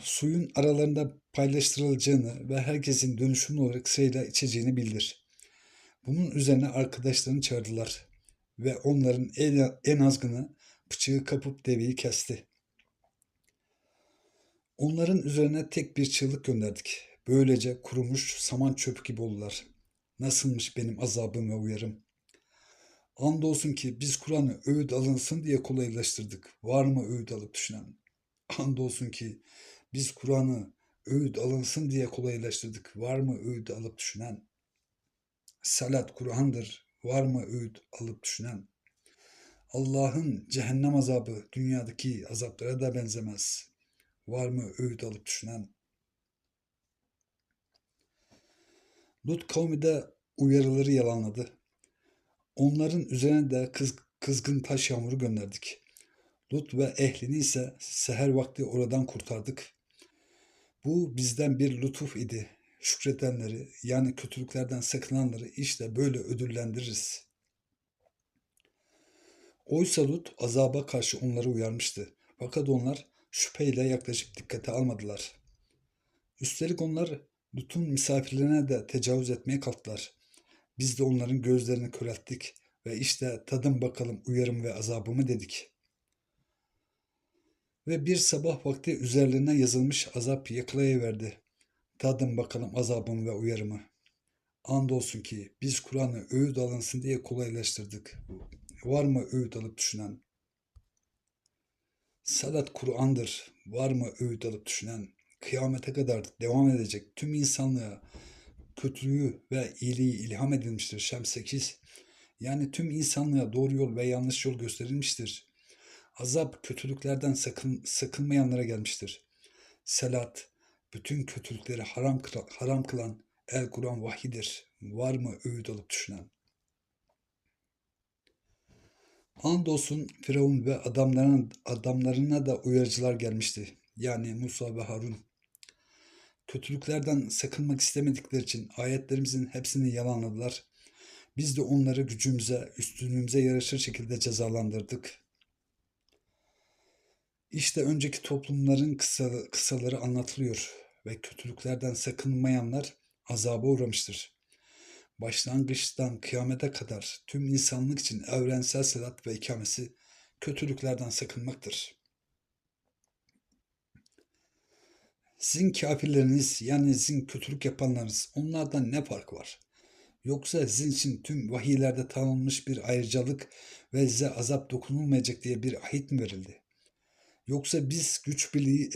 suyun aralarında paylaştırılacağını ve herkesin dönüşümlü olarak sırayla içeceğini bildir. Bunun üzerine arkadaşlarını çağırdılar ve onların en, en azgını bıçağı kapıp deveyi kesti. Onların üzerine tek bir çığlık gönderdik. Böylece kurumuş saman çöp gibi oldular. Nasılmış benim azabım ve uyarım? Andolsun ki biz Kur'an'ı öğüt alınsın diye kolaylaştırdık. Var mı öğüt alıp düşünen? Andolsun ki biz Kur'an'ı öğüt alınsın diye kolaylaştırdık. Var mı öğüt alıp düşünen? Salat Kur'an'dır. Var mı öğüt alıp düşünen? Allah'ın cehennem azabı dünyadaki azaplara da benzemez. Var mı öğüt alıp düşünen? Lut kavmi de uyarıları yalanladı. Onların üzerine de kız, kızgın taş yağmuru gönderdik. Lut ve ehlini ise seher vakti oradan kurtardık. Bu bizden bir lütuf idi. Şükredenleri yani kötülüklerden sakınanları işte böyle ödüllendiririz. Oysa Lut azaba karşı onları uyarmıştı. Fakat onlar şüpheyle yaklaşıp dikkate almadılar. Üstelik onlar Lut'un misafirlerine de tecavüz etmeye kalktılar. Biz de onların gözlerini körelttik ve işte tadın bakalım uyarım ve azabımı dedik. Ve bir sabah vakti üzerlerine yazılmış azap yakalayıverdi. Tadın bakalım azabımı ve uyarımı. Andolsun ki biz Kur'an'ı öğüt alınsın diye kolaylaştırdık. Var mı öğüt alıp düşünen? Salat Kur'an'dır. Var mı öğüt alıp düşünen? Kıyamete kadar devam edecek tüm insanlığa kötülüğü ve iyiliği ilham edilmiştir. Şem 8. Yani tüm insanlığa doğru yol ve yanlış yol gösterilmiştir. Azap kötülüklerden sakın, sakınmayanlara gelmiştir. Selat, bütün kötülükleri haram, kılan, haram kılan El Kur'an vahidir. Var mı öğüt alıp düşünen? Andolsun Firavun ve adamlarına, adamlarına da uyarıcılar gelmişti. Yani Musa ve Harun. Kötülüklerden sakınmak istemedikleri için ayetlerimizin hepsini yalanladılar. Biz de onları gücümüze, üstünlüğümüze yaraşır şekilde cezalandırdık. İşte önceki toplumların kısa, kısaları anlatılıyor ve kötülüklerden sakınmayanlar azaba uğramıştır. Başlangıçtan kıyamete kadar tüm insanlık için evrensel salat ve ikamesi kötülüklerden sakınmaktır. Sizin kafirleriniz yani sizin kötülük yapanlarınız onlardan ne fark var? Yoksa sizin için tüm vahiylerde tanınmış bir ayrıcalık ve size azap dokunulmayacak diye bir ahit mi verildi? Yoksa biz güç birliği